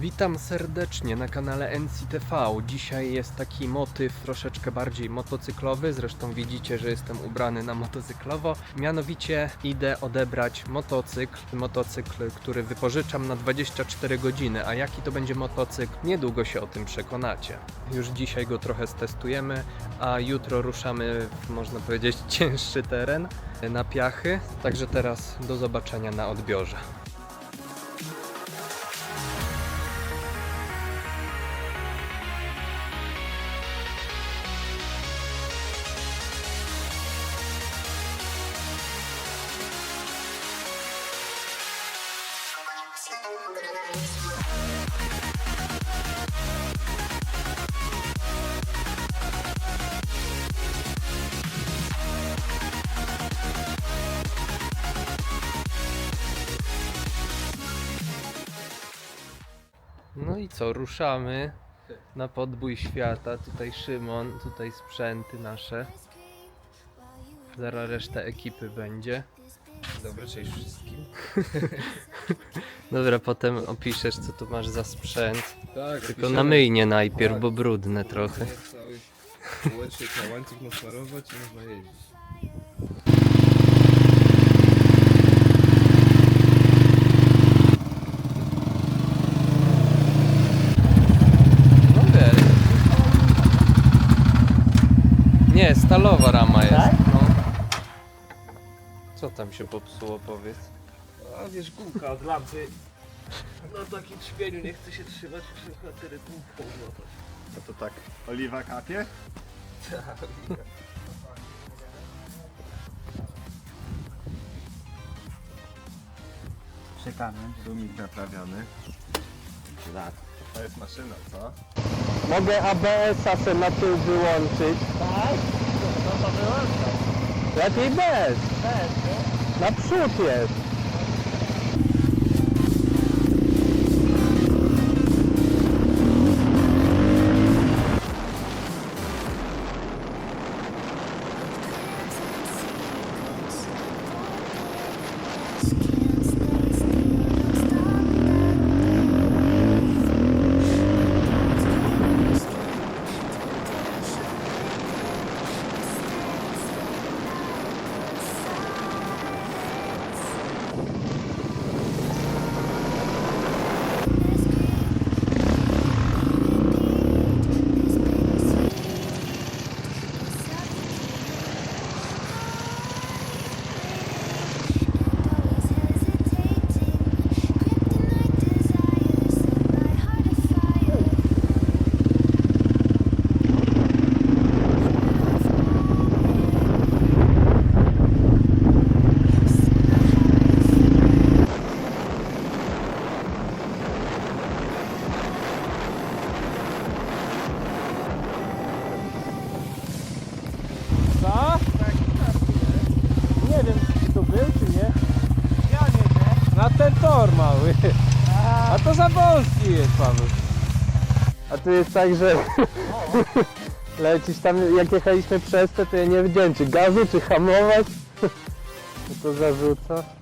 Witam serdecznie na kanale NCTV. Dzisiaj jest taki motyw troszeczkę bardziej motocyklowy, zresztą widzicie, że jestem ubrany na motocyklowo. Mianowicie idę odebrać motocykl, motocykl, który wypożyczam na 24 godziny. A jaki to będzie motocykl? Niedługo się o tym przekonacie. Już dzisiaj go trochę stestujemy, a jutro ruszamy w, można powiedzieć, cięższy teren na piachy. Także teraz do zobaczenia na odbiorze. No i co, ruszamy na podbój świata. Tutaj Szymon, tutaj sprzęty nasze. Zaraz reszta ekipy będzie. Dobry, cześć wszystkim. Dobra, potem opiszesz co tu masz za sprzęt. Tak, Tylko na myjnie najpierw, bo brudne trochę. Cały łańcuch nasmarować i można jeździć. No wiesz. Nie, stalowa rama jest. No. Co tam się popsuło, powiedz? A wiesz, gumka od lampy. Na takim trzpieniu nie chce się trzymać, muszę na tyle gumką złapać. No to tak, oliwa kapie? Czekamy. Dumik naprawiony. Lat. To jest maszyna, co? Mogę ABS-a se na tył wyłączyć. Tak? No to wyłączam. Lepiej bez. Bez, nie? Naprzód jest. Tor mały. A to za wąski jest, Paweł. A tu jest tak, że lecisz tam, jak jechaliśmy przez to, to ja nie wiedziałem, czy gazu, czy hamować. No to zarzuca.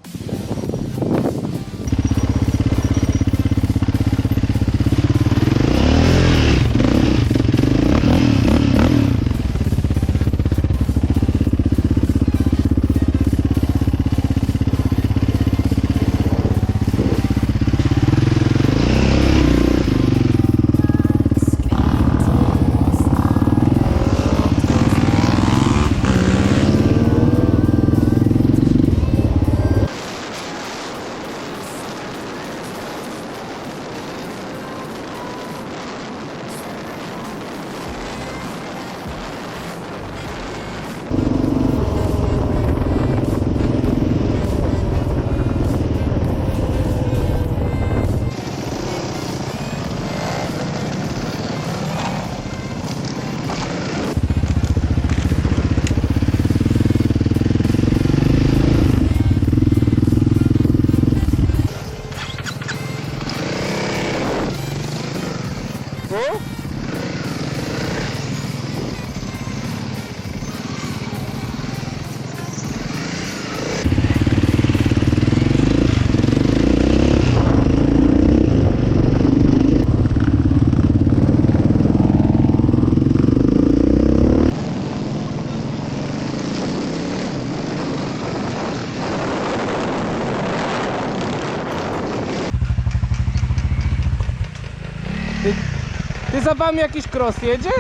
Wami jakiś cross jedzie?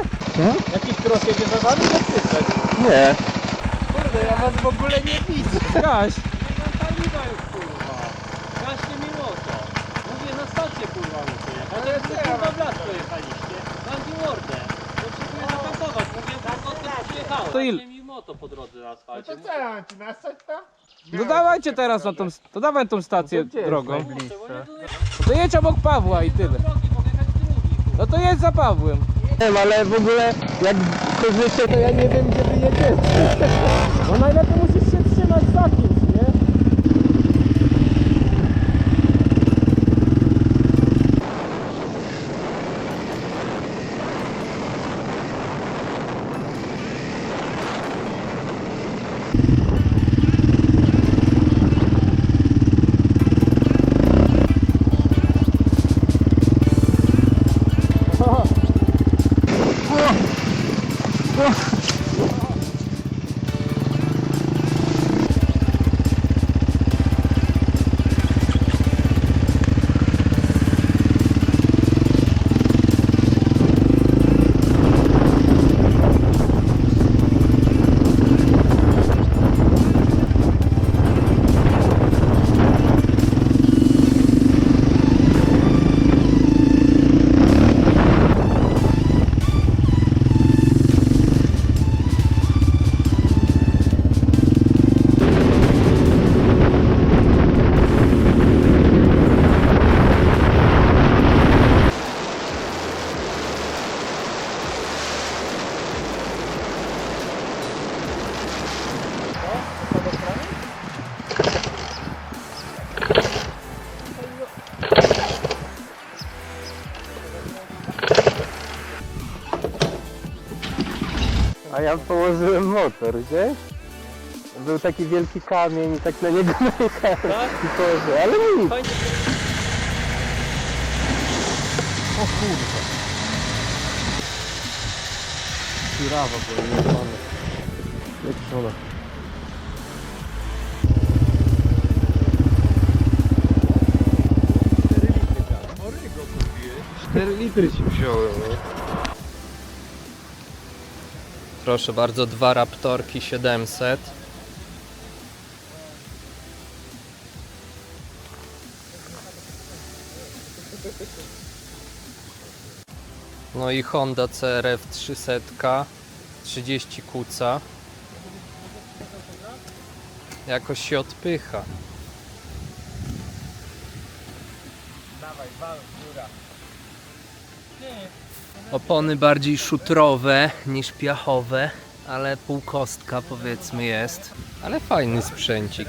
Jakiś cross jedzie za wami? Nie. Nie. Kurde, ja was w ogóle nie widzę. Gaś. Paliwa już kurwa. Gaśnie mi moto. Mówię na stację kurwa muszę jechać. Ale wy kurwa w las pojechaliście. Mam ci mordę. Potrzebuję zatankować. Mówię, po co przyjechałem. To ile? mi moto po drodze na asfalcie. To co, ja mam ci nastać tam? No dawajcie teraz na tą, to dawaj tą stację drogą. No to jedź obok Pawła i tyle. No to jedź za Pawłem. Nie wiem, ale w ogóle jak korzyście, to ja nie wiem gdzie wy jedziecie. No najlepiej musisz się trzymać za kimś, motor, gdzieś? Był taki wielki kamień i tak na niego najechałem i położyłem, ale nic. O kurwa. Pirawa była jebana. Leczona. 4 litry ci wziąłem, no. Proszę bardzo, dwa Raptorki 700. No i Honda CRF 300 30 kuca. Jakoś się odpycha. Opony bardziej szutrowe niż piachowe, ale półkostka powiedzmy jest. Ale fajny sprzęcik.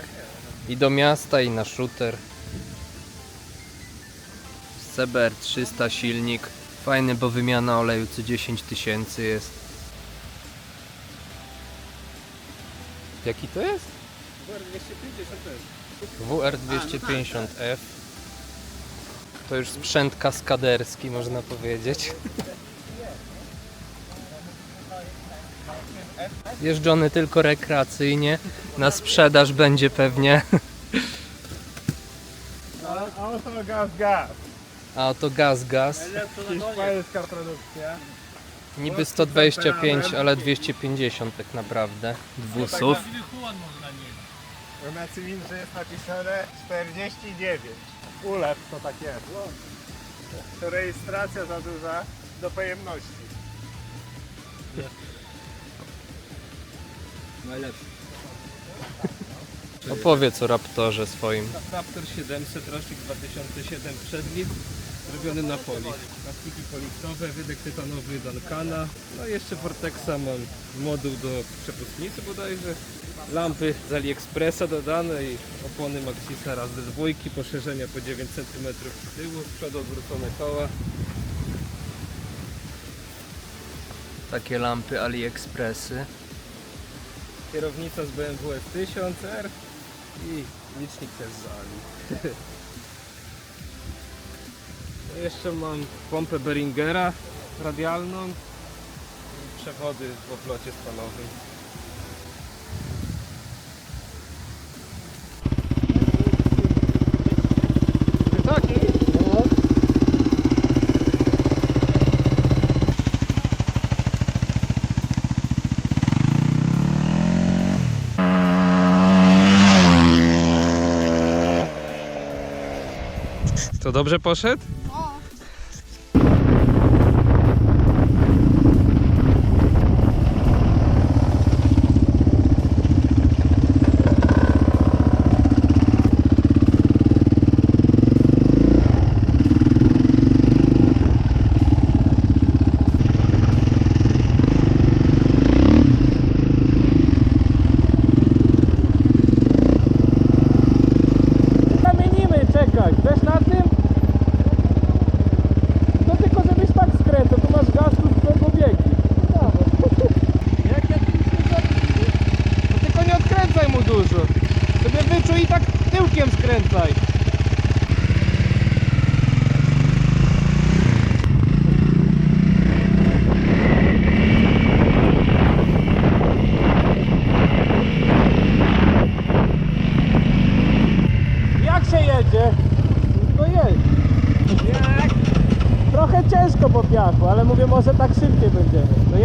I do miasta i na shooter. CBR 300 silnik. Fajny, bo wymiana oleju co 10 tysięcy jest. Jaki to jest? WR250F. To już sprzęt kaskaderski można powiedzieć. Jeżdżony tylko rekreacyjnie. Na sprzedaż będzie pewnie. Auto gaz gaz. A to gaz, gaz. Hiszpańska produkcja. Niby 125, ale 250 tak naprawdę. Dwusów. Na cylindrze jest napisane 49. Ulew to tak jest. Rejestracja za duża do pojemności. Opowiedz o Raptorze swoim. Raptor 700, rocznik 2007 przedlit, zrobiony na poli. Plastiki poliftowe, wydech tytanowy Duncana, no i jeszcze Vortexa mam moduł do przepustnicy bodajże. Lampy z AliExpressa dodane i opony Maxisa raz do dwójki, poszerzenia po 9 cm z tyłu, z przodu odwrócone koła. Takie lampy AliExpressy. Kierownica z BMW S1000R i licznik też z Ali. No Jeszcze mam pompę Beringera radialną i przewody w oblocie spalowym. Dobrze poszedł? Zamienimy, czekaj. Chcesz na tym? No tylko żebyś tak skręcał, tu masz gaz, tu turbo biegi. Jak ja tu No tylko nie odkręcaj mu dużo. Sobie wyczuj i tak tyłkiem skręcaj. Się jedzie? No. Jak? Trochę ciężko po piachu, ale mówię może tak szybciej będziemy. No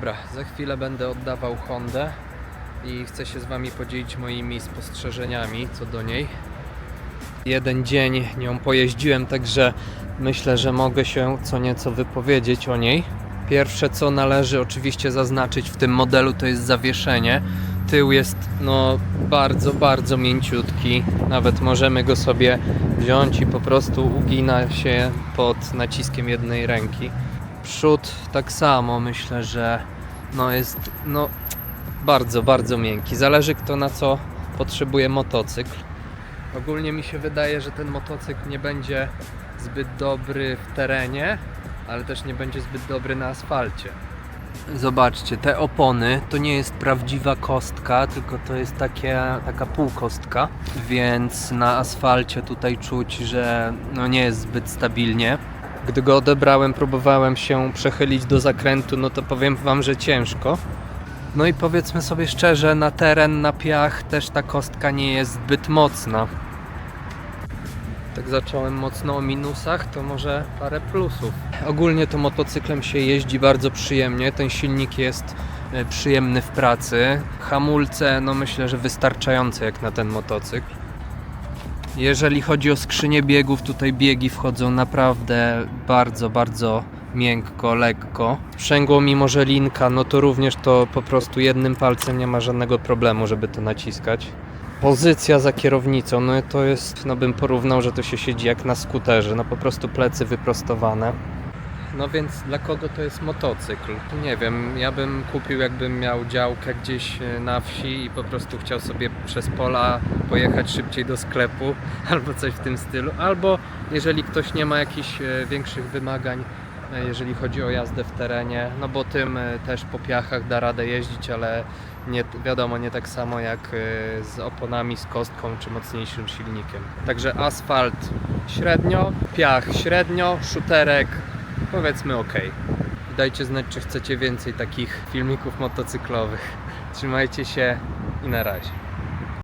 Dobra, za chwilę będę oddawał Hondę i chcę się z Wami podzielić moimi spostrzeżeniami co do niej. Jeden dzień nią pojeździłem, także myślę, że mogę się co nieco wypowiedzieć o niej. Pierwsze co należy oczywiście zaznaczyć w tym modelu to jest zawieszenie. Tył jest no bardzo, bardzo mięciutki. Nawet możemy go sobie wziąć i po prostu ugina się pod naciskiem jednej ręki. Przód tak samo myślę, że no jest no bardzo, bardzo miękki. Zależy kto na co potrzebuje motocykl. Ogólnie mi się wydaje, że ten motocykl nie będzie zbyt dobry w terenie, ale też nie będzie zbyt dobry na asfalcie. Zobaczcie, te opony to nie jest prawdziwa kostka, tylko to jest takie, taka półkostka, więc na asfalcie tutaj czuć, że no nie jest zbyt stabilnie. Gdy go odebrałem, próbowałem się przechylić do zakrętu, no to powiem Wam, że ciężko. No i powiedzmy sobie szczerze, na teren, na piach też ta kostka nie jest zbyt mocna. Tak zacząłem mocno o minusach, to może parę plusów. Ogólnie to motocyklem się jeździ bardzo przyjemnie, ten silnik jest e, przyjemny w pracy. Hamulce, no myślę, że wystarczające jak na ten motocykl. Jeżeli chodzi o skrzynię biegów, tutaj biegi wchodzą naprawdę bardzo, bardzo miękko, lekko. Sprzęgło mimo że linka, no to również to po prostu jednym palcem nie ma żadnego problemu, żeby to naciskać. Pozycja za kierownicą, no to jest, no bym porównał, że to się siedzi jak na skuterze, no po prostu plecy wyprostowane. No więc dla kogo to jest motocykl? Nie wiem, ja bym kupił jakbym miał działkę gdzieś e, na wsi i po prostu chciał sobie przez pola pojechać szybciej do sklepu albo coś w tym stylu. Albo jeżeli ktoś nie ma jakichś e, większych wymagań, e, jeżeli chodzi o jazdę w terenie, no bo tym też po piachach da radę jeździć, ale nie, wiadomo, nie tak samo jak z oponami, z kostką czy mocniejszym silnikiem. Także asfalt średnio, piach średnio, szuterek powiedzmy ok. Dajcie znać, czy chcecie więcej takich filmików motocyklowych. Trzymajcie się i na razie.